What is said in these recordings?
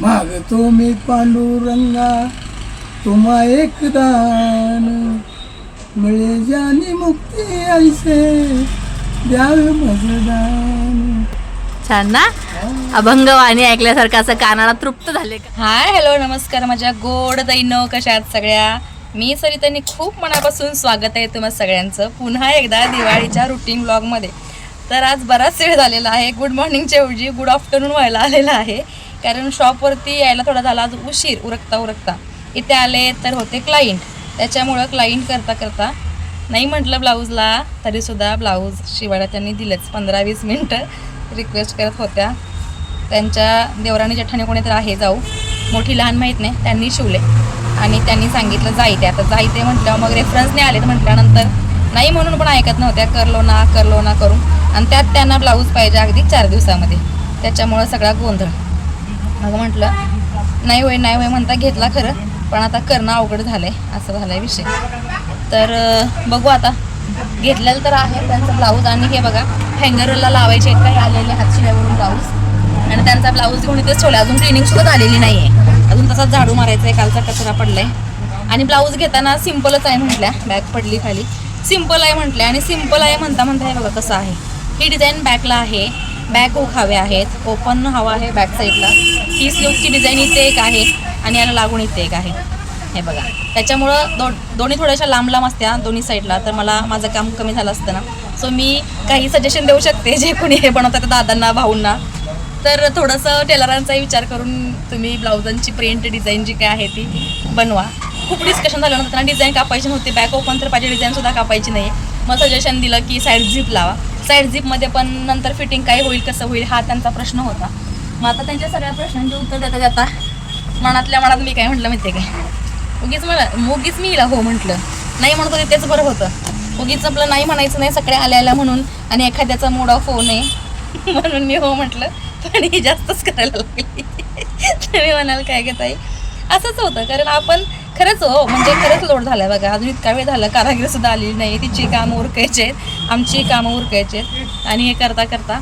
मागतो मी पांडुरंगा तुम्हा एक दान मिळे जानी मुक्ती ऐसे द्यावे मजदान. छान ना? अभंग वाणी ऐकल्यासारखं असं कानाला तृप्त झाले का? हाय हॅलो नमस्कार माझ्या गोड दैनो कशा आहात सगळ्या? मी सरितानी खूप मनापासून स्वागत आहे तुम्हा सगळ्यांचं पुन्हा एकदा दिवाळीच्या रुटीन ब्लॉगमध्ये तर आज बराच वेळ झालेला आहे गुड मॉर्निंगच्या ऐवजी गुड आफ्टरनून व्हायला आलेला आहे. कारण शॉपवरती यायला थोडा झाला आज उशीर उरकता उरकता. इथे आले तर होते क्लायंट त्याच्यामुळं क्लायंट करता करता नाही म्हटलं ब्लाऊजला तरीसुद्धा ब्लाऊज शिवायला त्यांनी दिलंच. पंधरा वीस मिनटं रिक्वेस्ट करत होत्या. त्यांच्या देवराणी कोणी तर आहे जाऊ. मोठी लहान माहीत नाही त्यांनी शिवले. आणि त्यांनी सांगितलं जायते. आता जायते म्हटल्यावर मग रेफरन्सने आले म्हटल्यानंतर नाही म्हणून पण ऐकत नव्हत्या. करलो ना करलो ना करून. आणि त्यात त्यांना ब्लाऊज पाहिजे अगदी चार दिवसामध्ये. त्याच्यामुळं सगळा गोंधळ. मग म्हटलं नाही होय नाही होय म्हणता घेतला खरं पण आता करणं अवघड झालं आहे असं झालं आहे विषय. तर बघू आता. घेतलेलं तर आहे त्यांचं ब्लाऊज आणि हे बघा हँगरला लावायचे आहेत काही आलेले हातशिल्यावरून ब्लाऊज आणि त्यांचा ब्लाऊज घेऊन इथेच ठेवला अजून क्लिनिंग सुद्धा नाही आहे अजून तसाच झाडू मारायचा आहे कालचा कचरा पडलाय. आणि ब्लाऊज घेताना सिम्पलच आहे म्हटल्या बॅग पडली खाली. सिंपल आहे म्हटल्या आणि सिंपल आहे म्हणता म्हणता हे बघा कसं आहे. ही डिझाईन बॅकला आहे. बॅक ओक हवे आहेत. ओपन हवा आहे बॅक साईडला ही स्लीवची डिझाईन इथे एक आहे आणि याला लागून इथे एक आहे. हे बघा. त्याच्यामुळं दो दोन्ही थोड्याशा लांब लांब असत्या दोन्ही साईडला तर मला माझं काम कमी झालं असतं ना. सो मी काही सजेशन देऊ शकते जे कोणी हे बनवतात दादांना भाऊंना. तर थोडंसं टेलरांचाही विचार करून तुम्ही ब्लाउजांची प्रिंट डिझाईन जी काय आहे ती बनवा. खूप डिस्कशन झालं नंतर त्यांना डिझाईन कापायची नव्हती. बॅक ओपन तर पाहिजे डिझाईनसुद्धा कापायची नाही. मग सजेशन दिलं की साईड झिप लावा. साईड झिपमध्ये पण नंतर फिटिंग काय होईल कसं होईल हा त्यांचा प्रश्न होता. मग आता त्यांच्या सगळ्या प्रश्नांचे उत्तर देता देता मनातल्या मनात मी काय म्हटलं माहिती आहे काय? उगीच मला उगीच मी हिला हो म्हटलं. नाही म्हणत होते तेच बरं होतं. उगीच आपलं नाही म्हणायचं नाही सगळे आल्या आल्या म्हणून आणि एखाद्याचा मूड ऑफ होऊ नये म्हणून मी हो म्हटलं. पण ही जास्तच करायला लागली. तुम्ही म्हणाल काय घेताई असंच होतं कारण आपण खरंच हो म्हणजे खरंच लोड झाला बघा. अजून इतका वेळ झाला कारागीर सुद्धा आलेली नाही. तिची कामं उरकायचे आहेत आमची कामं उरकायचे आहेत. आणि हे करता करता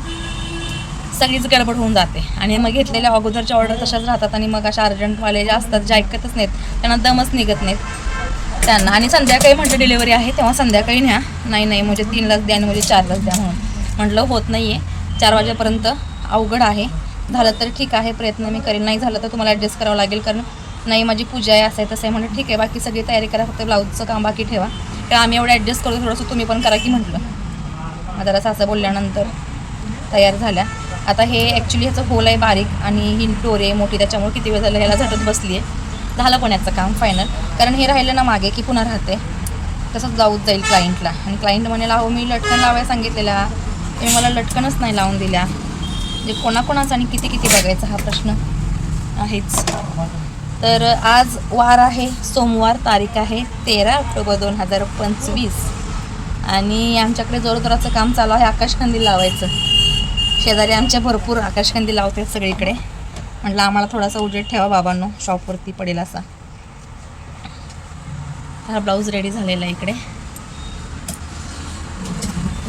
सगळीच गडबड होऊन जाते. आणि मग घेतलेल्या अगोदरच्या ऑर्डर तशाच राहतात आणि मग अशा अर्जंटवाले जे असतात जे ऐकतच नाहीत त्यांना दमच निघत नाहीत. त्यांना. आणि संध्याकाळी म्हटलं डिलिव्हरी आहे तेव्हा संध्याकाळी न्या. नाही नाही म्हणजे तीन तीनलाच द्या आणि म्हणजे चारलाच द्या म्हणून. म्हटलं होत नाही आहे चार वाजेपर्यंत अवघड आहे. झालं तर ठीक आहे प्रयत्न मी करेन. नाही झालं तर तुम्हाला ॲडजस्ट करावं लागेल कारण नाही माझी पूजा आहे असं आहे तसं आहे. म्हणजे ठीक आहे बाकी सगळी तयारी करा फक्त ब्लाऊजचं काम बाकी ठेवा. तर आम्ही एवढं ॲडजस्ट करतो थोडंसं तुम्ही पण करा की म्हटलं. जरा सासं बोलल्यानंतर तयार झाल्या. आता हे ॲक्च्युली ह्याचं होल आहे बारीक आणि ही टोर आहे मोठी त्याच्यामुळे किती वेळ झालं ह्याला झटत बसली आहे झालं पण याचं काम फायनल कारण हे राहिलं ना मागे की पुन्हा राहते तसंच ब्लाऊज जाईल क्लायंटला आणि क्लायंट म्हणे लावू मी लटकन लावायला सांगितलेला. ते मला लटकनच नाही लावून दिल्या. म्हणजे कोणाकोणाचा आणि किती किती बघायचा हा प्रश्न आहेच. तर आज वार आहे सोमवार तारीख आहे तेरा ऑक्टोबर दोन हजार पंचवीस. आणि आमच्याकडे जोरजोराचं काम चालू आहे आकाशकंदी लावायचं. शेजारी आमच्या भरपूर आकाशकंदी लावते सगळीकडे. म्हटलं आम्हाला थोडासा उजेड ठेवा बाबांनो शॉपवरती पडेल असा. हा ब्लाऊज रेडी झालेला इकडे.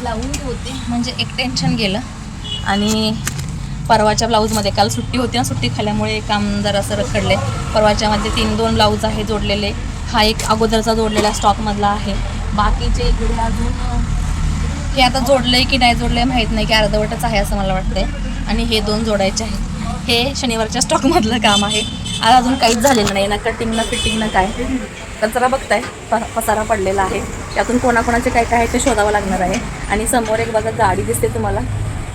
लावून होते म्हणजे एक टेन्शन गेलं. आणि परवाच्या ब्लाऊजमध्ये काल सुट्टी होती ना सुट्टी खाल्यामुळे काम जरासं रखडले. परवाच्यामध्ये तीन दोन ब्लाऊज आहे जोडलेले. हा एक अगोदरचा जोडलेला स्टॉकमधला आहे. बाकीचे इकडे अजून हे आता जोडलंय की नाही जोडलंय माहीत नाही की अर्धवटच आहे असं मला वाटतंय. आणि हे दोन जोडायचे आहेत. हे शनिवारच्या स्टॉकमधलं काम आहे. आज अजून काहीच झालेलं नाही ना कटिंग ना फिटिंग ना काय. कचरा बघताय प पसारा पडलेला आहे. त्यातून कोणाकोणाचे काय काय आहे ते शोधावं लागणार आहे. आणि समोर एक बघा गाडी दिसते तुम्हाला.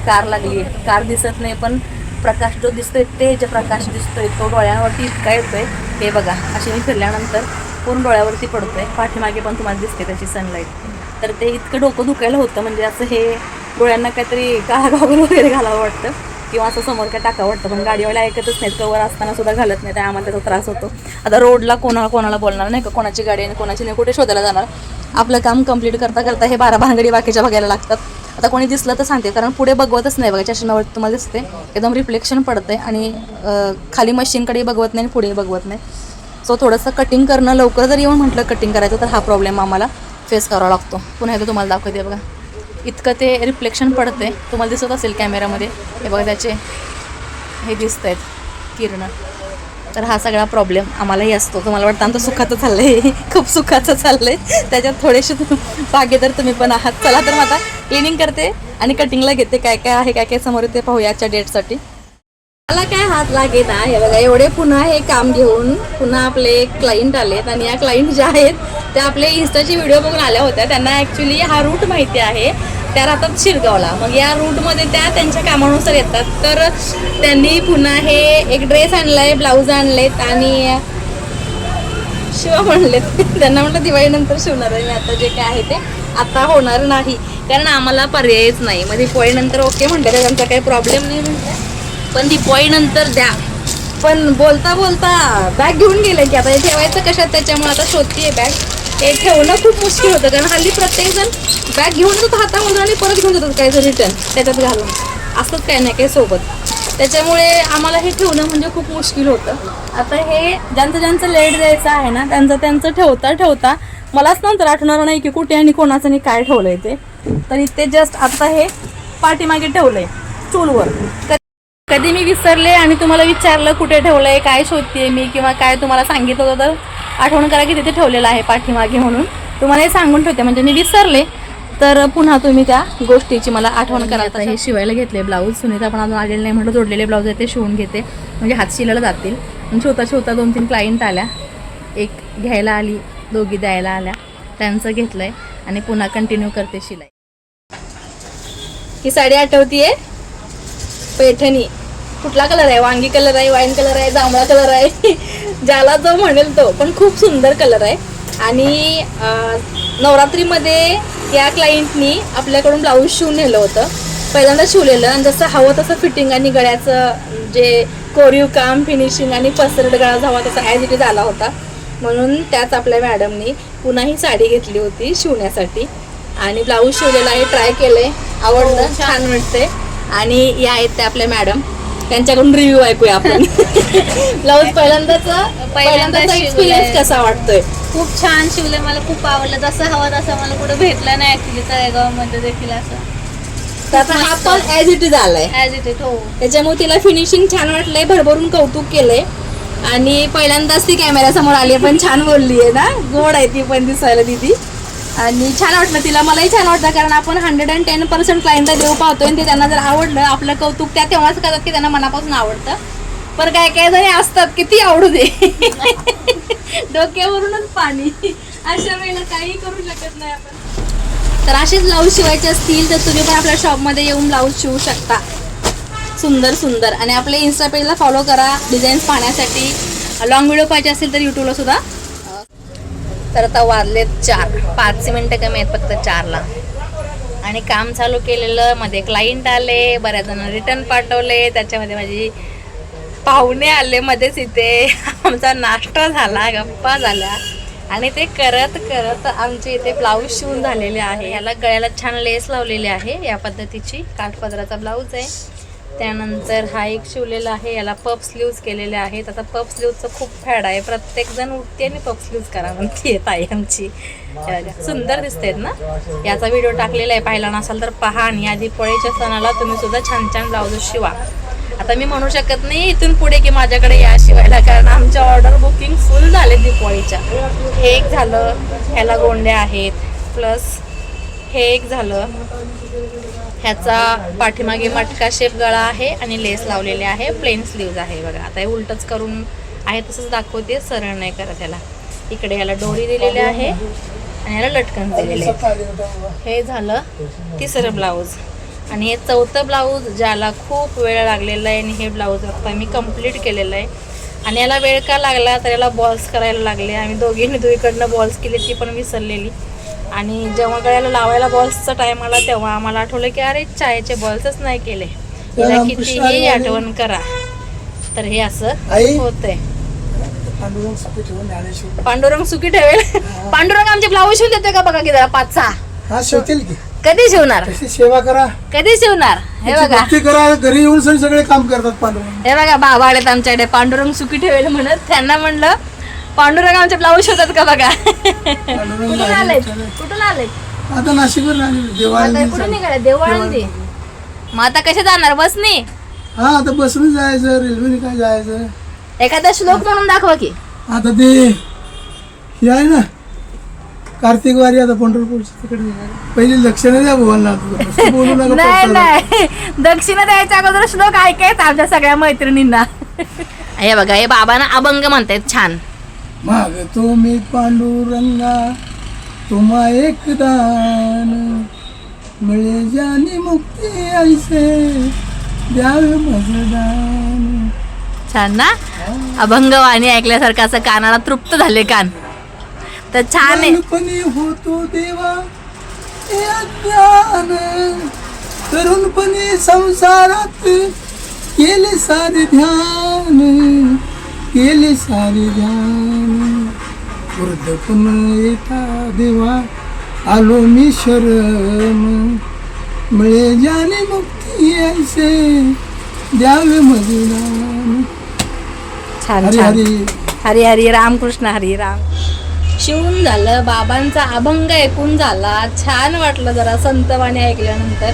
कार लागली. आहे कार दिसत नाही पण प्रकाश जो दिसतोय ते जे प्रकाश दिसतोय तो डोळ्यांवरती इतका येतोय. हे बघा असे मी फिरल्यानंतर पूर्ण डोळ्यावरती पडतोय. पाठीमागे पण तुम्हाला दिसते त्याची सनलाईट तर ते इतकं डोकं दुखायला होतं म्हणजे असं हे डोळ्यांना काहीतरी काळा गॉगल वगैरे घालावं वाटतं. किंवा असं समोर काय टाकावं वाटतं पण गाडीवाला ऐकतच नाहीत कवर असताना सुद्धा घालत नाही त्या आम्हाला त्याचा त्रास होतो. आता रोडला कोणाला कोणाला बोलणार नाही का? कोणाची गाडी आणि कोणाची नाही? कुठे शोधायला जाणार? आपलं काम कंप्लीट करता करता हे बारा भानगडी बाकीच्या बघायला लागतात. आता कोणी दिसलं तर सांगते कारण पुढे बघवतच नाही बघा चष्म्यावरती तुम्हाला दिसते. एकदम रिफ्लेक्शन आहे आणि खाली मशीनकडे बघवत नाही आणि पुढे बघवत नाही. सो थोडंसं कटिंग करणं लवकर जर येऊन म्हटलं कटिंग करायचं तर हा प्रॉब्लेम आम्हाला फेस करावा लागतो. पुन्हा एकदा तुम्हाला दाखवते बघा. इतकं ते रिफ्लेक्शन पडतंय. तुम्हाला दिसत असेल कॅमेरामध्ये हे बघा त्याचे हे दिसत आहेत किरणं. तर हा सगळा प्रॉब्लेम आम्हालाही असतो. तुम्हाला वाटतं आमचं सुखाचं चाललंय. खूप सुखाचं चाललंय. त्याच्यात थोडेसे पागे तर तुम्ही पण आहात. चला तर मग आता क्लिनिंग करते आणि कटिंगला घेते. काय काय आहे काय काय समोर ते पाहूया आजच्या डेटसाठी मला काय हात लागेल ना हे बघा एवढे पुन्हा हे काम घेऊन पुन्हा आपले क्लायंट आलेत आणि या क्लायंट ज्या आहेत त्या आपले इन्स्टाचे व्हिडिओ बघून आल्या होत्या. त्यांना ॲक्च्युली हा रूट माहिती आहे. त्या राहतात शिरगावला. मग या रूटमध्ये त्या त्यांच्या कामानुसार येतात. तर त्यांनी पुन्हा हे एक ड्रेस आणलाय ब्लाऊज आणलेत आणि शिवा म्हणलेत. त्यांना म्हटलं दिवाळीनंतर शिवणार आहे. मी आता जे काय आहे ते आता होणार नाही. कारण आम्हाला पर्यायच नाही. मग दिवाळीनंतर ओके म्हणते त्यांचा काही प्रॉब्लेम नाही म्हणतात. पण दिवाळीनंतर द्या. पण बोलता बोलता बॅग घेऊन गेले की आता हे ठेवायचं कशात? त्याच्यामुळे आता शोधतीये बॅग हे ठेवणं खूप मुश्किल होतं कारण हल्ली प्रत्येकजण बॅग घेऊन जातात हातामधून आणि परत घेऊन जातात काय रिटर्न त्याच्यात घालून. असंच काय नाही काही सोबत. त्याच्यामुळे आम्हाला हे ठेवणं म्हणजे खूप मुश्किल होतं. आता हे ज्यांचं ज्यांचं लेट द्यायचं आहे ना त्यांचं त्यांचं ठेवता ठेवता मलाच नंतर आठवणार नाही की कुठे आणि कोणाचं आणि काय ठेवलं आहे ते. तर इथे जस्ट आता हे पाठीमागे ठेवलं आहे चूलवर. कधी मी विसरले आणि तुम्हाला विचारलं कुठे ठेवलंय काय शोधते मी किंवा काय तुम्हाला सांगितलं होतं तर आठवण करा की तिथे ठेवलेलं आहे पाठीमागे म्हणून. तुम्हाला हे सांगून ठेवते म्हणजे मी विसरले तर पुन्हा तुम्ही त्या गोष्टीची मला आठवण करा आता हे शिवायला घेतले ब्लाऊज सुनीता पण अजून आलेले नाही म्हटलं जोडलेले ब्लाऊज आहे ते शिवून घेते. म्हणजे हात शिलायला जातील. आणि शिवता शिवता दोन तीन क्लायंट आल्या. एक घ्यायला आली दोघी द्यायला आल्या. त्यांचं घेतलंय आणि पुन्हा कंटिन्यू करते शिलाई. ही साडी आठवतीये? पैठणी. कुठला कलर आहे? वांगी कलर आहे वाईन कलर आहे जांभळा कलर आहे. ज्याला जो म्हणेल तो. पण खूप सुंदर कलर आहे. आणि नवरात्रीमध्ये या क्लायंटनी आपल्याकडून ब्लाऊज शिवून नेलं होतं. पहिल्यांदा शिवलेलं आणि जसं हवं तसं फिटिंग आणि गळ्याचं जे कोरीव काम फिनिशिंग आणि पसरट गळा हवा तसा ॲज इट इज आला होता. म्हणून त्याच आपल्या मॅडमनी पुन्हा ही साडी घेतली होती शिवण्यासाठी. आणि ब्लाऊज शिवलेला आहे ट्राय केलंय. आवडलं छान. वाटतंय. आणि या आहेत त्या आपल्या मॅडम त्यांच्याकडून रिव्ह्यू ऐकूया आपण. ब्लाऊज पहिल्यांदाच पहिल्यांदाचा शिवलंय. एक्सपिरियन्स कसा वाटतोय? खूप छान शिवले मला खूप आवडलं. जसं हवं तसं मला कुठं भेटलं नाही ऍक्च्युली तळेगावमध्ये देखील असं. हा पण ॲज इट इज आलाय. इट हो. त्याच्यामुळे तिला फिनिशिंग छान वाटलंय. भरभरून कौतुक केलंय. आणि पहिल्यांदाच ती कॅमेऱ्यासमोर आली पण छान बोलली आहे ना. गोड आहे ती पण दिसायला दिदी. आणि छान वाटलं तिला मलाही छान वाटलं कारण आपण हंड्रेड अँड टेन पर्सेंट क्लायंटला देऊ पाहतोय आणि ते त्यांना जर आवडलं आपलं कौतुक त्या तेव्हाच करतात की त्यांना मनापासून आवडतं. पण काय काय जणी असतात किती आवडू दे. डोक्यावरूनच पाणी. अशा वेळेला काही करू शकत नाही आपण. तर असेच ब्लाऊज शिवायचे असतील तर तुम्ही पण आपल्या शॉपमध्ये येऊन ब्लाऊज शिवू शकता. सुंदर सुंदर. आणि आपल्या इन्स्टा पेजला फॉलो करा डिझाईन्स पाहण्यासाठी. लॉंग व्हिडिओ पाहिजे असेल तर यूट्यूबला सुद्धा. तर आता वाजलेत चार. पाच मिनटं कमी आहेत फक्त चारला. आणि काम चालू केलेलं मध्ये क्लायंट आले बऱ्याच जण रिटर्न पाठवले त्याच्यामध्ये माझी पाहुणे आले मध्येच इथे. आमचा नाश्ता झाला गप्पा झाल्या. आणि ते करत करत आमचे इथे ब्लाऊज शिवून झालेले आहे. याला गळ्याला छान लेस लावलेली आहे या पद्धतीची काठपदराचा ब्लाऊज आहे. त्यानंतर हा एक शिवलेला आहे याला पप स्लीव्ज केलेले आहेत. आता पप स्लीव्जचं खूप फॅड आहे. प्रत्येक जण उठते आणि पप स्लीव्ज करा म्हणते ताई आमची. सुंदर दिसतेत ना? याचा व्हिडिओ टाकलेला आहे पाहिला नसाल तर पहा. आणि या दिवाळीच्या सणाला तुम्ही सुद्धा छान छान ब्लाऊज शिवा. आता मी म्हणू शकत नाही इथून पुढे की माझ्याकडे या शिवायला कारण आमच्या ऑर्डर बुकिंग फुल झाले दिवाळीच्या हे एक झालं ह्याला गोंड्या आहेत. प्लस हे एक झालं. ह्याचा पाठीमागे मटका शेप गळा आहे आणि लेस लावलेले आहे. प्लेन स्लीव्ज आहे बघा. आता हे उलटच करून आहे तसंच दाखवते. सरळ नाही करत ह्याला. इकडे ह्याला डोरी दिलेली आहे आणि ह्याला लटकन दिलेले आहे. हे झालं तिसरं ब्लाऊज आणि हे चौथं ब्लाऊज ज्याला खूप वेळ लागलेला आहे आणि हे ब्लाऊज आता मी कंप्लीट केलेलं आहे. आणि याला वेळ का लागला? तर याला बॉल्स करायला लागले. आम्ही दोघींनी दुईकडनं बॉल्स केले ती पण विसरलेली. आणि जेव्हा गळ्याला लावायला बॉल्सचा टाइम आला तेव्हा आम्हाला आठवलं की अरे चायचे बॉल्सच नाही केले. तिला कितीही आठवण करा. तर हे असं? होतंय. पांडुरंग सुखी ठेवेल? पांडुरंग आमचे ब्लाऊज शिवून देतोय का बघा की जरा पाच सहा हा शिवतील की. कधी शिवणार? सेवा करा. कधी शिवणार? हे बघा. करा. घरी येऊन सगळे सगळे काम करतात पांडुरंग. हे बघा बाबा आलेत आमच्याकडे. पांडुरंग सुखी ठेवेल म्हणत त्यांना म्हणलं पांडुरंग आमचे ब्लाऊज शिवतात का बघा? कुठून चला. कुठून आलेत? आता नाशिकवर देवाळी कुठून निघाले? देवळांदी मग आता कसे जाणार? बसनी? हा आता बसून जायचं रेल्वेने काय जायचं? एखादा श्लोक म्हणून दाखवा की. आता ते हे आहे ना कार्तिक वारी आता पंढरपूरच्या तिकडे. पहिली लक्षणं द्या भगवानला. बोलू नका नाही. नाही. दक्षिणा द्यायच्या अगोदर श्लोक ऐकायचा आमच्या सगळ्या मैत्रिणींना. हे बघा हे बाबांना अभंग म्हणतायत छान. माग तुम्ही पांडुरंगा तुम्हा एक दान मिळे जानी मुक्ती ऐसे द्यावे मजदान छान ना? अभंगवाणी ऐकल्यासारखं असं कानाला तृप्त झाले कान. तर छान आहे. होतो देवा हे अज्ञान. तरुणपणी संसारात केले सारे ध्यान. केले सारे ध्यान. वृद्धपण येता देवा आलो मी शरण. मिळे जाने मुक्ती ऐसे द्यावे मजदान छान हरी छान. हरी. हरी हरी रामकृष्ण हरी राम. शिवून झालं बाबांचा अभंग ऐकून झाला. छान वाटलं जरा संतवाणी ऐकल्यानंतर.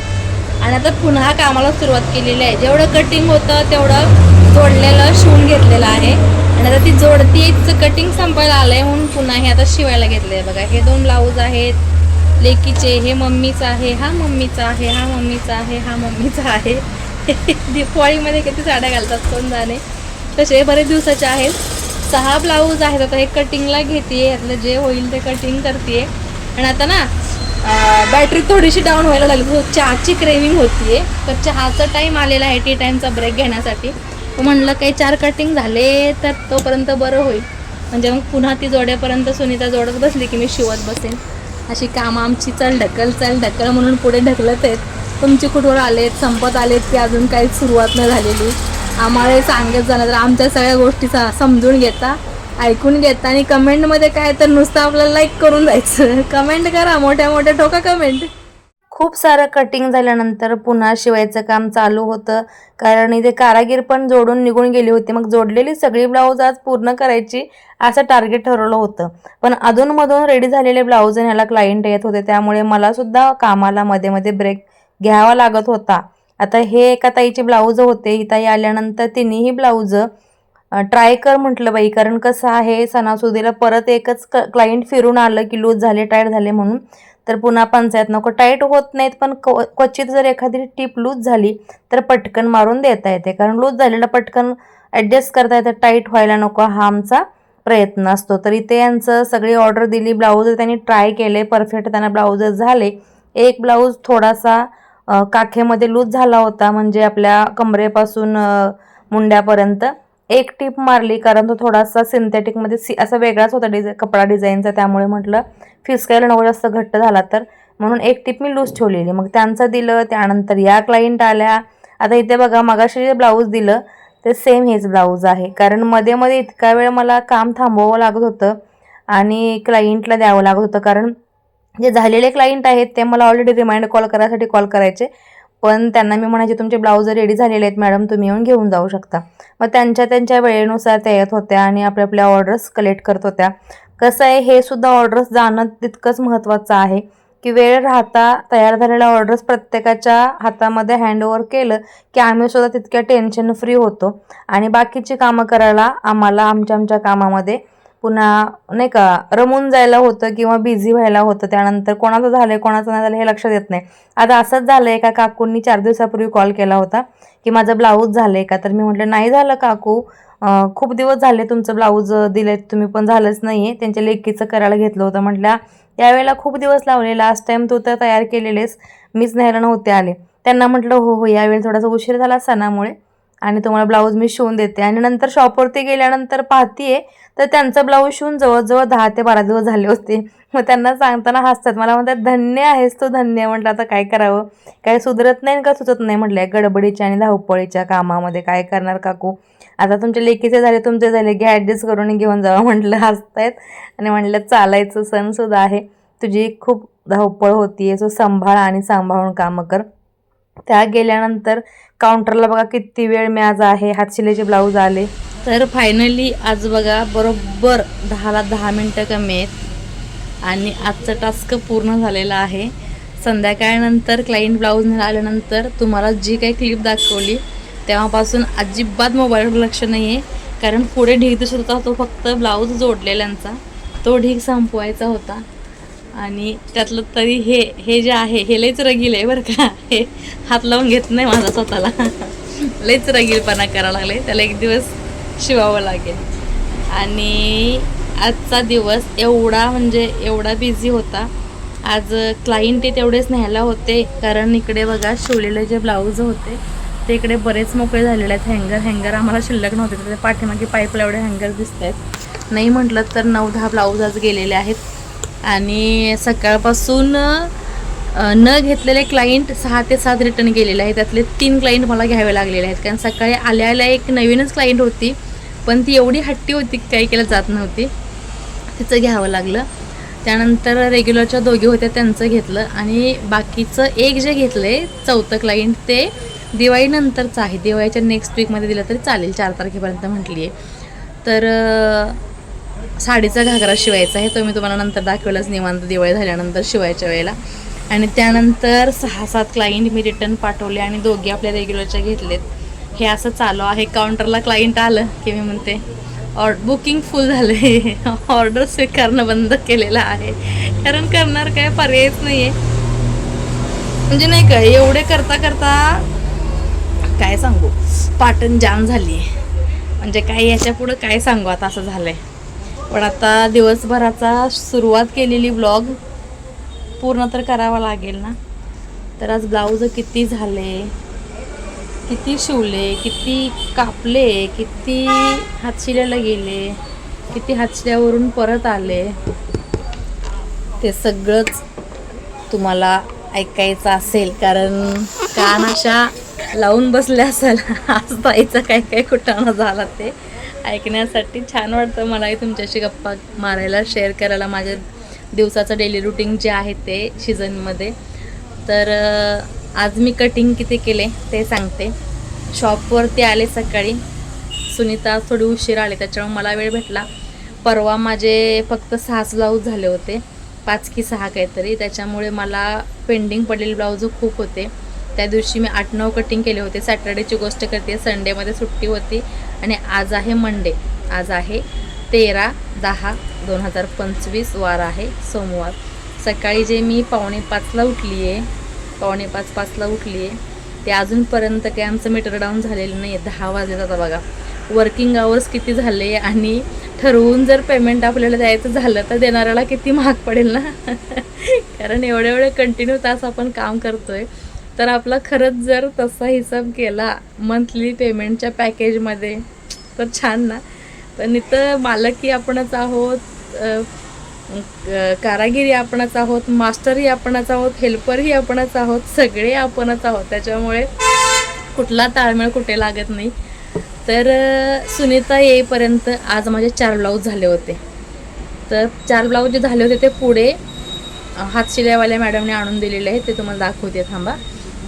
आणि आता पुन्हा कामाला सुरुवात केलेली आहे. जेवढं कटिंग होतं तेवढं जोडलेलं शिवून घेतलेलं आहे. आणि आता ती जोडती कटिंग संपायला आलंय म्हणून पुन्हा हे आता शिवायला घेतलंय बघा. हे दोन ब्लाऊज आहेत लेकीचे हे मम्मीचं आहे हा मम्मीचा आहे हा मम्मीचा आहे हा मम्मीचा आहे. दिवाळीमध्ये किती साड्या घालतात कोण जाणे? तसे बरेच दिवसाचे आहेत. सहा ब्लाऊज आहेत. आता हे कटिंगला घेते यातलं जे होईल ते कटिंग करते आणि आता ना बॅटरी थोडीशी डाऊन व्हायला लागली. तो चहाची क्रेविंग होतीये. तर चहाचा टाईम आलेला आहे टी टाईमचा ब्रेक घेण्यासाठी. म्हणलं काही चार कटिंग झाले तर तोपर्यंत बरं होईल. म्हणजे मग पुन्हा ती जोड्यापर्यंत सुनीता जोडत बसली की मी शिवत बसेन. अशी कामं आमची चल ढकल चल ढकल म्हणून पुढे ढकलत आहेत. तुमची कुठवर आलेत संपत आलेत की अजून काहीच सुरुवात नाही झालेली. आम्हाला सांगत जाणार तर आमच्या सगळ्या गोष्टी समजून घेता ऐकून घेता आणि कमेंटमध्ये काय तर नुसतं आपल्याला लाईक करून जायचं कमेंट करा मोठ्या मोठ्या ठोका कमेंट खूप सारं कटिंग झाल्यानंतर पुन्हा शिवायचं काम चालू होतं. कारण इथे कारागीर पण जोडून निघून गेली होती. मग जोडलेली सगळी ब्लाऊज आज पूर्ण करायची असं टार्गेट ठरवलं होतं. पण अधूनमधून रेडी झालेले ब्लाऊज ह्याला क्लायंट येत होते. त्यामुळे मला सुद्धा कामाला मध्ये मध्ये ब्रेक घ्यावा लागत होता. आता हे एका ताईचे ब्लाऊज होते. ही ताई आल्यानंतर तिनेही ब्लाऊज ट्राय कर म्हटलं बाई. कारण कसं आहे सणासुदीला परत एकच क क्लायंट फिरून आलं की लूज झाले टायर्ड झाले म्हणून. तर पुन्हा पंचायत नको. टाईट होत नाहीत पण क्व क्वचित जर एखादी टीप लूज झाली तर पटकन मारून देता येते. कारण लूज झालेला पटकन ॲडजस्ट करता येतं. टाईट व्हायला नको हा आमचा प्रयत्न असतो. तर इथे यांचं सगळी ऑर्डर दिली ब्लाऊज त्यांनी ट्राय केले परफेक्ट त्यांना ब्लाऊज झाले. एक ब्लाऊज थोडासा काखेमध्ये लूज झाला होता म्हणजे आपल्या कमरेपासून मुंड्यापर्यंत. एक टीप मारली कारण तो थोडासा सिंथेटिकमध्ये सी असा वेगळाच होता डिझाय कपडा डिझाईनचा त्यामुळे म्हटलं फिसकायला नको जास्त घट्ट झाला तर. म्हणून एक टीप मी लूज ठेवलेली. मग त्यांचं दिलं त्यानंतर या क्लायंट आल्या. आता इथे बघा मगाशी जे ब्लाऊज दिलं ते सेम हेच ब्लाऊज आहे. कारण मध्ये मध्ये इतका वेळ मला काम थांबवावं लागत होतं आणि क्लायंटला द्यावं लागत होतं. कारण जे झालेले क्लायंट आहेत ते मला ऑलरेडी रिमाइंड कॉल करायसाठी कॉल करायचे. पण त्यांना मी म्हणायचे तुमचे ब्लाऊज रेडी झालेले आहेत मॅडम तुम्ही येऊन घेऊन जाऊ शकता. मग त्यांच्या त्यांच्या वेळेनुसार त्या येत होत्या आणि आपल्या आपल्या ऑर्डर्स कलेक्ट करत होत्या. कसं आहे हे सुद्धा ऑर्डर्स जाणं तितकंच महत्त्वाचं आहे की वेळ राहता तयार झालेल्या ऑर्डर्स प्रत्येकाच्या हातामध्ये हँडओव्हर केलं की आम्ही सुद्धा तितक्या टेन्शन फ्री होतो. आणि बाकीची कामं करायला आम्हाला आमच्या आमच्या कामामध्ये पुन्हा नाही का रमून जायला होतं किंवा बिझी व्हायला होतं. त्यानंतर कोणाचं झालं आहे कोणाचं नाही झालं हे लक्षात येत नाही. आता असंच झालं आहे एका काकूंनी चार दिवसापूर्वी कॉल केला होता की माझं ब्लाऊज झालं आहे का? तर मी म्हटलं नाही झालं काकू. खूप दिवस झाले तुमचं ब्लाऊज दिलेत तुम्ही पण झालंच नाही आहे त्यांच्या लेकीचं करायला घेतलं होतं. म्हटल्या यावेळेला खूप दिवस लावले. लास्ट टाईम तू तर तयार केलेलेस. मीच न्यायला नव्हते आले. त्यांना म्हटलं हो हो यावेळी थोडासा उशीर झाला सणामुळे. आणि तुम्हाला ब्लाऊज मी शिवून देते. आणि नंतर शॉपवरती गेल्यानंतर पाहतीये तर त्यांचं ब्लाऊज शिवून जवळजवळ दहा ते बारा दिवस झाले होते. मग त्यांना सांगताना हसतात. मला म्हणतात धन्य आहेस तो धन्य. म्हटलं आता काय करावं? काय सुधरत नाही का सुचत नाही? म्हटलं गडबडीच्या आणि धावपळीच्या कामामध्ये काय करणार काकू? आता तुमच्या लेकीचे झाले तुमचे झाले. घ्या ॲडजस्ट करून घेऊन जावा. म्हटलं हसतायत. आणि म्हटलं चालायचं सणसुद्धा आहे. तुझी खूप धावपळ होतीये. सो सांभाळ आणि सांभाळून कामं कर. त्या गेल्यानंतर काउंटरला बघा किती वेळ मी आज आहे हातशिलेचे ब्लाऊज आले. तर फायनली आज बघा बरोबर दहाला दहा मिनटं कमी आहेत. आणि आजचं टास्क पूर्ण झालेला आहे. संध्याकाळनंतर क्लाइंट ब्लाऊज आल्यानंतर तुम्हाला जी काही क्लिप दाखवली तेव्हापासून अजिबात मोबाईलवर लक्ष नाही आहे कारण पुढे ढीग दिसत होता तो फक्त ब्लाऊज जोडलेल्यांचा. तो ढीग संपवायचा होता. आणि त्यातलं तरी हे हे जे आहे हे लईच रगील आहे बरं का. हे हात लावून घेत नाही माझा स्वतःला. लईच रगीलपणा करायला लागले. त्याला एक दिवस शिवावं लागेल. आणि आजचा दिवस एवढा म्हणजे एवढा बिझी होता. आज क्लायंट ते तेवढेच न्यायला होते. कारण इकडे बघा शिवलेले जे ब्लाऊज होते ते इकडे बरेच मोकळे झालेले आहेत. हँगर हँगर आम्हाला शिल्लक नव्हते. तर ते पाठीमागे पाईपला एवढे हँगर दिसत आहेत नाही म्हटलं तर नऊ दहा ब्लाऊज आज गेलेले आहेत. आणि सकाळपासून न घेतलेले क्लायंट सहा ते सात रिटर्न गेलेले आहेत. त्यातले तीन क्लायंट मला घ्यावे लागलेले आहेत. कारण सकाळी आल्या आल्या एक नवीनच क्लायंट होती पण ती एवढी हट्टी होती की काही केलं जात नव्हती. तिचं घ्यावं लागलं. त्यानंतर रेग्युलरच्या दोघी होत्या त्यांचं घेतलं. आणि बाकीचं एक जे घेतलं आहे चौथं क्लायंट ते दिवाळीनंतरचं आहे. दिवाळीच्या नेक्स्ट वीकमध्ये दिलं तरी चालेल चार तारखेपर्यंत म्हटली आहे तर साडीचा घागरा शिवायचा आहे तो मी तुम्हाला नंतर दाखवेलच. निवांत दिवाळी झाल्यानंतर शिवायच्या वेळेला. आणि त्यानंतर सहा सात क्लायंट मी रिटर्न पाठवले आणि दोघे आपल्या रेग्युलरच्या घेतलेत. हे असं चालू आहे. काउंटरला क्लायंट आलं की मी म्हणते ऑर बुकिंग फुल झालं आहे ऑर्डर स्वीकारणं बंद केलेलं आहे. कारण करणार काय पर्यायच नाही आहे म्हणजे नाही का एवढे करता करता काय सांगू? पाटण जाम झाली आहे म्हणजे काय याच्या पुढं काय सांगू? आता असं झालं आहे पण आता दिवसभराचा सुरुवात केलेली ब्लॉग पूर्ण तर करावा लागेल ना? तर आज ब्लाऊज किती झाले? किती शिवले? किती कापले? किती हातशिल्याला गेले? किती हातशिल्यावरून परत आले? ते सगळंच तुम्हाला ऐकायचं असेल कारण कान अशा लावून बसल्या असेल. आज जायचं काय काय कुटाणा झाला ते? ऐकण्यासाठी छान वाटतं मलाही तुमच्याशी गप्पा मारायला शेअर करायला माझ्या दिवसाचं डेली रुटीन जे आहे ते सीझनमध्ये तर आज मी कटिंग किती केले ते सांगते. शॉपवरती आले सकाळी. सुनीता थोडी उशीर आले त्याच्यामुळे मला वेळ भेटला. परवा माझे फक्त सहाच ब्लाऊज झाले होते. पाच की सहा काहीतरी. त्याच्यामुळे मला पेंडिंग पडलेले ब्लाऊज खूप होते. त्या दिवशी मी आठ नऊ कटिंग केले होते. सॅटर्डेची गोष्ट करते संडेमध्ये सुट्टी होती. आणि आज आहे मंडे आज आहे तेरा दहा दोन हजार पंचवीस वार आहे सोमवार. सकाळी जे मी पावणे पाचला उठली आहे पावणे पाच पाचला उठली आहे ते अजूनपर्यंत काही आमचं मीटर डाऊन झालेलं नाही आहे दहा वाजले आता बघा. वर्किंग आवर्स किती झाले आणि ठरवून जर पेमेंट आपल्याला द्यायचं झालं तर देणाऱ्याला किती महाग पडेल ना? कारण एवढे एवढे कंटिन्यू तास आपण काम करतोय. तर आपला खरंच जर तसा हिसाब केला मंथली पेमेंटच्या पॅकेजमध्ये तर छान ना. पण इथं मालकी आपणच आहोत कारागिरी आपणच आहोत मास्टरही आपणच आहोत हेल्परही आपणच आहोत सगळे आपणच आहोत. त्याच्यामुळे कुठला ताळमेळ कुठे लागत नाही. तर सुनीता येईपर्यंत आज माझे चार ब्लाऊज झाले होते. तर चार ब्लाऊज जे झाले होते ते पुढे हातशिल्यावाल्या मॅडमने आणून दिलेले आहेत ते तुम्हाला दाखवते थांबा.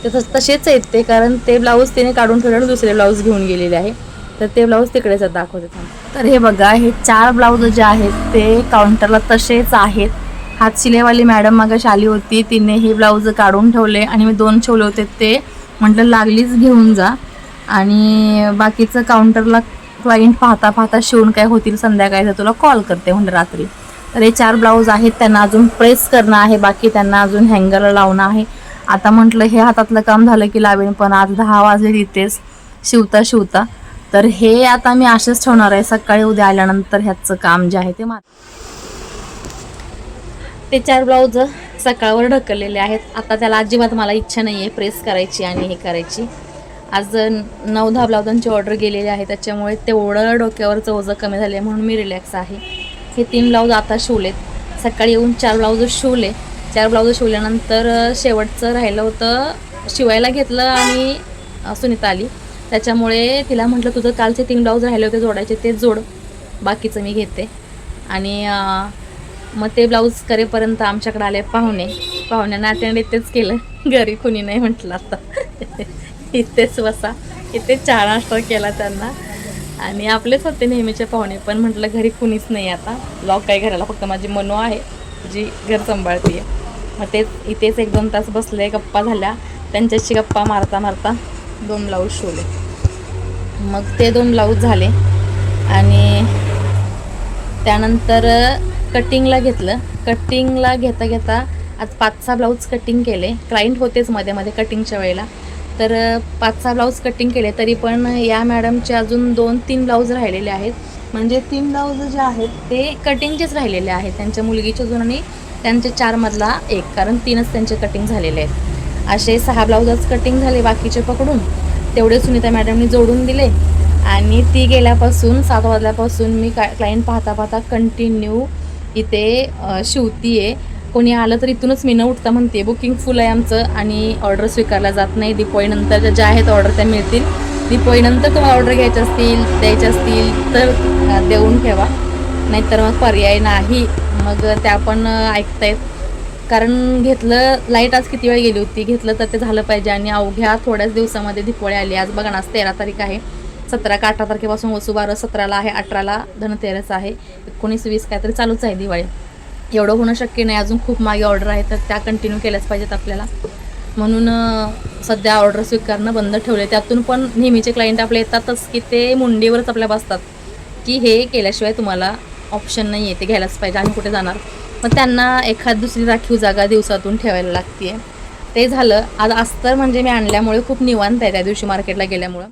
ते तसेच आहेत ते कारण ते ब्लाऊज तिने काढून ठेवले आणि दुसरे ब्लाऊज घेऊन गेलेले आहे. तर ते ब्लाऊज तिकडेच दाखवत दाखवते तर हे बघा हे चार ब्लाऊज जे आहेत ते काउंटरला तसेच आहेत. हात शिलेवाली मॅडम मागाशी आली होती तिने हे ब्लाऊज काढून ठेवले आणि मी दोन ठेवले होते ते म्हटलं लागलीच घेऊन जा. आणि बाकीचं काउंटरला क्लाइंट पाहता पाहता शिवून काय होतील संध्याकाळी तर तुला कॉल करते म्हणजे रात्री. तर हे चार ब्लाऊज आहेत त्यांना अजून प्रेस करणं आहे बाकी त्यांना अजून हँगरला लावणं आहे. आता म्हटलं हे हातातलं काम झालं की लावेन पण आज दहा वाजले तिथेच शिवता शिवता. तर हे आता मी असेच ठेवणार आहे सकाळी उद्या आल्यानंतर ह्याचं काम जे आहे ते मा ते चार ब्लाऊज सकाळवर ढकललेले आहेत. आता त्याला अजिबात मला इच्छा नाही आहे प्रेस करायची आणि हे करायची. आज नऊ दहा ब्लाऊजांची ऑर्डर गेलेली आहे त्याच्यामुळे तेवढं डोक्यावरचं ओझं कमी झालं आहे म्हणून मी रिलॅक्स आहे. हे तीन ब्लाऊज आता शिवलेत. सकाळी येऊन चार ब्लाऊज शिवले चार ब्लाऊज शिवल्यानंतर शेवटचं राहिलं होतं शिवायला घेतलं आणि सुनीता आली. त्याच्यामुळे तिला म्हटलं तुझं कालचे तीन ब्लाऊज राहिले होते जोडायचे ते जोड. बाकीचं मी घेते. आणि मग ते ब्लाऊज करेपर्यंत आमच्याकडे आले पाहुणे. पाहुण्यांना अटेंड इथेच केलं. घरी कुणी नाही म्हटलं आता. इथेच बसा. इथे चहा नाश्ता केला त्यांना. आणि आपलेच होते नेहमीचे पाहुणे. पण म्हटलं घरी कुणीच नाही आता. लॉक काय घराला फक्त माझी मनू आहे जी घर सांभाळते मग तेच इथेच एक दोन तास बसले गप्पा झाल्या. त्यांच्याशी गप्पा मारता मारता दोन ब्लाऊज शिवले. मग ते दोन ब्लाऊज झाले. आणि त्यानंतर कटिंगला घेतलं. कटिंगला घेता घेता आज पाच सहा ब्लाऊज कटिंग केले. क्लायंट होतेच मध्ये मध्ये कटिंगच्या वेळेला. तर पाच सहा ब्लाऊज कटिंग केले. तरी पण या मॅडमचे अजून दोन तीन ब्लाऊज राहिलेले आहेत. म्हणजे तीन ब्लाऊज जे आहेत ते कटिंगचेच राहिलेले आहेत. त्यांच्या मुलगीच्या अजून आणि त्यांचे चारमधला एक कारण तीनच त्यांचे कटिंग झालेले आहेत. असे सहा ब्लाऊजच कटिंग झाले बाकीचे पकडून तेवढे सुनीता मॅडमनी जोडून दिले. आणि ती गेल्यापासून सात वाजल्यापासून मी का क्लायंट पाहता पाहता कंटिन्यू इथे शिवती आहे कोणी आलं तर इथूनच मी न उठता म्हणते बुकिंग फुल आहे आमचं आणि ऑर्डर स्वीकारला जात नाही. दिपोळीनंतर ज्या आहेत ऑर्डर त्या मिळतील. दिपोळीनंतर तुम्हाला ऑर्डर घ्यायच्या असतील द्यायच्या असतील तर देऊन ठेवा. नाहीतर मग पर्याय नाही. मग त्या पण ऐकतायत. कारण घेतलं लाइट आज किती वेळ गेली होती? घेतलं तर ते झालं पाहिजे. आणि अवघ्या थोड्याच दिवसामध्ये दिपोळी आली. आज बघा ना आज तेरा तारीख आहे. सतरा का अठरा तारखेपासून वसुबारं सतराला आहे अठराला धनतेरस आहे. एकोणीस वीस काहीतरी चालूच आहे दिवाळी. एवढं होणं शक्य नाही. अजून खूप मागे ऑर्डर आहे तर त्या कंटिन्यू केल्याच पाहिजेत आपल्याला. म्हणून सध्या ऑर्डर स्वीकारणं बंद ठेवले त्यातून पण नेहमीचे क्लायंट आपले येतातच की ते मुंडीवरच आपल्या बसतात. की हे केल्याशिवाय तुम्हाला ऑप्शन नाही आहे ते घ्यायलाच पाहिजे. आणि कुठे जाणार? मग त्यांना एखाद दुसरी राखीव जागा दिवसातून ठेवायला लागते ते झालं. आज अस्तर म्हणजे मी आणल्यामुळे खूप निवांत आहे त्या दिवशी मार्केटला गेल्यामुळं.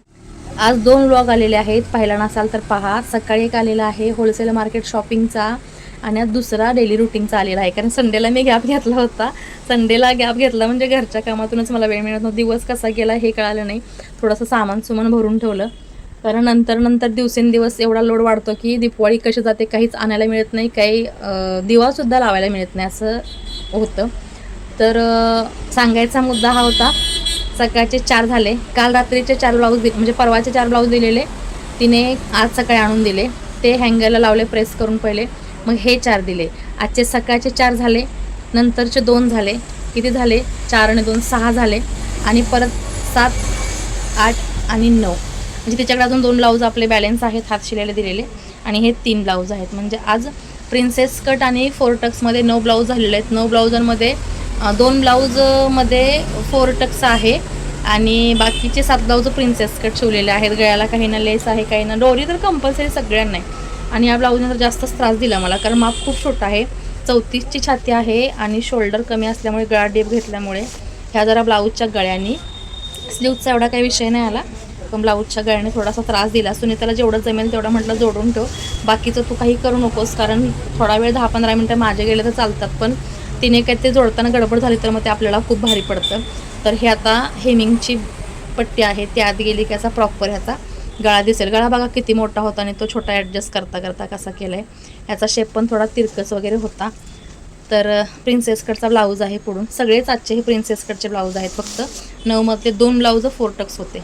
आज दोन ब्लॉग आलेले आहेत. पाहिला नसाल तर पहा. सकाळी एक आलेला आहे होलसेल मार्केट शॉपिंगचा आणि आज दुसरा डेली रुटीनचा आलेला आहे. कारण संडेला मी गॅप घेतला होता. संडेला गॅप घेतला म्हणजे घरच्या कामातूनच मला वेळ मिळत नव्हता. दिवस कसा गेला हे कळालं नाही. थोडंसं सामान सुमान भरून ठेवलं. कारण नंतर नंतर दिवसेंदिवस एवढा लोड वाढतो की दिपवाळी कशी जाते काहीच आणायला मिळत नाही काही दिवासुद्धा लावायला मिळत नाही असं होतं. तर सांगायचा मुद्दा हा होता सकाळचे चार झाले. काल रात्रीचे चार ब्लाऊज दिले म्हणजे परवाचे चार ब्लाऊज दिलेले तिने आज सकाळी आणून दिले. ते हँगरला लावले प्रेस करून पहिले मग हे चार दिले. आजचे सकाळचे चार झाले नंतरचे दोन झाले. किती झाले? चार आणि दोन सहा झाले. आणि परत सात आठ आणि नऊ. म्हणजे त्याच्याकडे अजून दोन ब्लाऊज आपले बॅलेन्स आहेत हात शिलेले दिलेले. आणि हे तीन ब्लाऊज आहेत. म्हणजे आज प्रिन्सेस कट आणि फोर टक्समध्ये नऊ ब्लाऊज झालेले आहेत. नऊ ब्लाऊजांमध्ये दोन ब्लाऊजमध्ये फोर टक्स आहे. आणि बाकीचे सात ब्लाऊज प्रिन्सेस कट शिवलेले आहेत. गळ्याला काही ना लेस आहे काही ना डोरी तर कंपल्सरी सगळ्यांना आहे. आणि या ब्लाऊजने तर जास्तच त्रास दिला मला कारण माप खूप छोटा आहे. चौतीसची छाती आहे आणि शोल्डर कमी असल्यामुळे गळा डेप घेतल्यामुळे ह्या जरा ब्लाऊजच्या गळ्यानी. स्लीवचा एवढा काही विषय नाही आला. पण ब्लाऊजच्या गळ्याने थोडासा त्रास दिला. सुनीताला जेवढं जमेल तेवढं म्हटलं जोडून ठेव. बाकीचं तू काही करू नकोस कारण थोडा वेळ दहा पंधरा मिनटं माझे गेले तर चालतात. पण तिने काही ते जोडताना गडबड झाली तर मग ते आपल्याला खूप भारी पडतं. तर हे आता हेमिंगची पट्टी आहे. ती आत गेली की असा प्रॉपर ह्याचा गळा दिसेल. गळा बघा किती मोठा होता आणि तो छोटा ॲडजस्ट करता करता कसा केला आहे ह्याचा शेप पण थोडा तिरकस वगैरे होता. तर प्रिन्सेस कटचा ब्लाऊज आहे पुढून. सगळेच आजचे हे प्रिन्सेस कटचे ब्लाऊज आहेत. फक्त नऊमधले दोन ब्लाऊज फोर टक्स होते.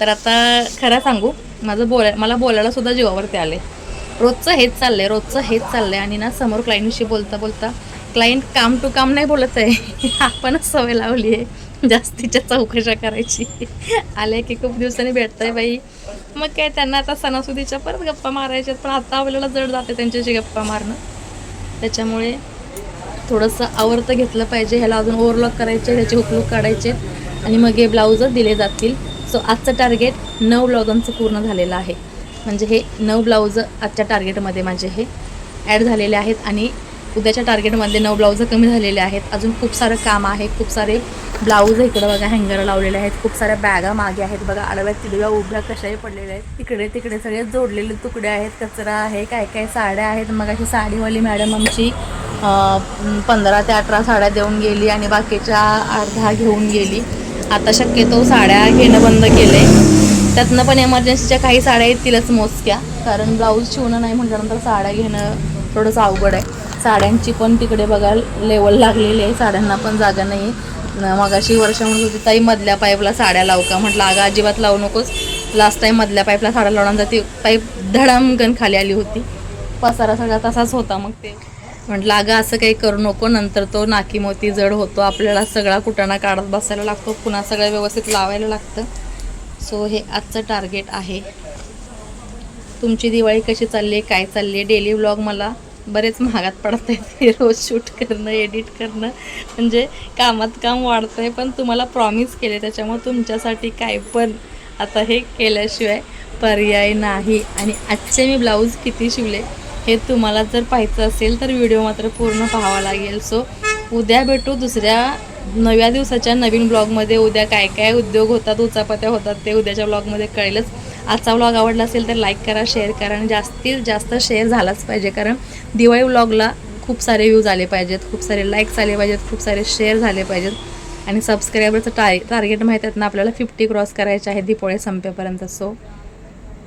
तर आता खरं सांगू माझं बोलाय मला बोलायला सुद्धा जीवावरती आले रोजचं हेच चाललंय रोजचं हेच चाललंय. आणि ना समोर क्लायंटशी बोलता बोलता क्लायंट काम टू काम नाही बोलत आहे. आपणच सवय लावली आहे जास्तीच्या चौकशा करायची. आले की खूप दिवसांनी भेटतंय बाई. मग काय त्यांना आता सणासुदीच्या परत गप्पा मारायच्यात पण आता आपल्याला जड जाते त्यांच्याशी गप्पा मारणं. त्याच्यामुळे थोडंसं आवर्त घेतलं पाहिजे ह्याला अजून ओव्हरलॉक करायचे ह्याचे हुकलूक काढायचे. आणि मग हे ब्लाऊजच दिले जातील. सो आजचं टार्गेट नऊ ब्लाऊजांचं पूर्ण झालेलं आहे. म्हणजे हे नऊ ब्लाऊज आजच्या टार्गेटमध्ये माझे हे ॲड झालेले आहेत आणि उद्याच्या टार्गेटमध्ये नऊ ब्लाऊज कमी झालेले आहेत. अजून खूप सारं काम आहे खूप सारे ब्लाऊज इकडं बघा हँगर लावलेले आहेत खूप साऱ्या बॅगा मागे आहेत बघा आडव्या तिडव्या उभ्या कशाही पडलेल्या आहेत. तिकडे तिकडे सगळे जोडलेले तुकडे आहेत कचरा आहे काय काय साड्या आहेत. मग अशी साडीवाली मॅडम आमची पंधरा ते अठरा साड्या देऊन गेली आणि बाकीच्या अर्धा घेऊन गेली. आता शक्यतो साड्या घेणं बंद केलं आहे त्यातनं पण एमर्जन्सीच्या काही साड्या येतीलच मोजक्या. कारण ब्लाऊज शिवणं नाही म्हटल्यानंतर साड्या घेणं थोडंसं अवघड आहे. साड्यांची पण तिकडे बघा लेवल लागलेली आहे. साड्यांना पण जागा नाही मगाशी वर्ष म्हणत होती ताई मधल्या पाईपला साड्या लावू का? म्हटलं अगं अजिबात लावू नकोस. लास्ट टाईम मधल्या पाईपला साड्या लावल्यानंतर ती पाईप धडामगण खाली आली होती. पसारा सगळा तसाच होता मग ते. म्हटलं अगं असं काही करू नको नंतर तो नाकी मोती जड होतो. आपल्याला सगळा कुटाणा काढत बसायला लागतो. पुन्हा सगळं व्यवस्थित लावायला लागतं. सो हे आजचं टार्गेट आहे. तुमची दिवाळी कशी चालली आहे? काय चालली आहे? डेली व्लॉग मला बरेच महागात पडत आहेत रोज शूट करणं एडिट करणं म्हणजे कामात काम वाढतं आहे पण तुम्हाला प्रॉमिस केले त्याच्यामुळे तुमच्यासाठी काय पण आता हे केल्याशिवाय पर्याय नाही. आणि आजचे मी ब्लाऊज किती शिवले? हे तुम्हाला जर पाहायचं असेल तर व्हिडिओ मात्र पूर्ण पाहावा लागेल. सो उद्या भेटू दुसऱ्या नव्या दिवसाच्या नवीन ब्लॉगमध्ये. उद्या काय काय उद्योग होतात उचापत्या होतात ते उद्याच्या ब्लॉगमध्ये कळेलच. आजचा व्लॉग आवडला असेल तर लाईक करा शेअर करा आणि जास्तीत जास्त शेअर झालाच पाहिजे. कारण दिवाळी व्लॉगला खूप सारे व्ह्यूज आले पाहिजेत खूप सारे लाईक्स आले पाहिजेत खूप सारे शेअर झाले पाहिजेत. आणि सबस्क्रायबरचं टार टार्गेट माहीत आहेत ना आपल्याला फिफ्टी क्रॉस करायचे आहे दिपोळे संपेपर्यंत. सो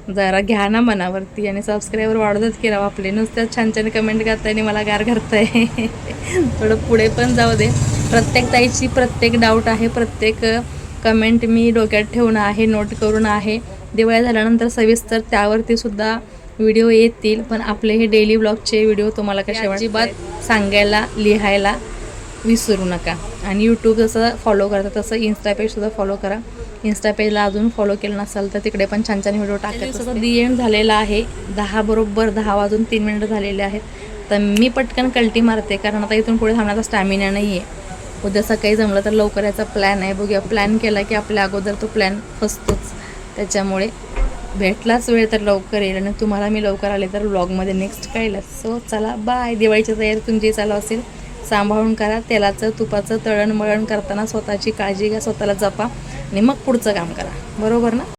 जरा घ्या ना मनावरती आणि सबस्क्रायबर वाढतच की राव आपले. नुसत्याच छान छान कमेंट करताय आणि मला गार करताय. थोडं पुढे पण जाऊ दे. प्रत्येक ताईची प्रत्येक डाऊट आहे प्रत्येक कमेंट मी डोक्यात ठेवणं आहे नोट करून आहे. दिवाळी झाल्यानंतर सविस्तर त्यावरती सुद्धा व्हिडिओ येतील पण आपले हे डेली ब्लॉगचे व्हिडिओ तुम्हाला कसे अजिबात सांगायला लिहायला विसरू नका. आणि यूट्यूब जसं फॉलो करता तसं इन्स्टा पेजसुद्धा फॉलो करा. इन्स्टा पेजला अजून फॉलो केलं नसाल तर तिकडे पण छान छान व्हिडिओ टाकत असतो दी एंड झालेला आहे. दहा बरोबर दहा वाजून तीन मिनटं झालेले आहेत. तर मी पटकन कल्टी मारते कारण आता इथून पुढे थांबण्याचा स्टॅमिना नाही आहे उद्या सकाळी जमलं तर लवकर याचा प्लॅन आहे. बघूया प्लॅन केला की आपल्या अगोदर तो प्लॅन फसतोच. त्याच्यामुळे भेटलाच वेळ तर लवकर येईल. आणि तुम्हाला मी लवकर आले तर व्लॉगमध्ये नेक्स्ट कळेलच. सो चला बाय दिवाळीची तयारी तुमची चालू असेल. सांभाळून करा तेलाचं तुपाचं तळण मळण करताना स्वतःची काळजी घ्या स्वतःला जपा आणि मग पुढचं काम करा. बरोबर ना?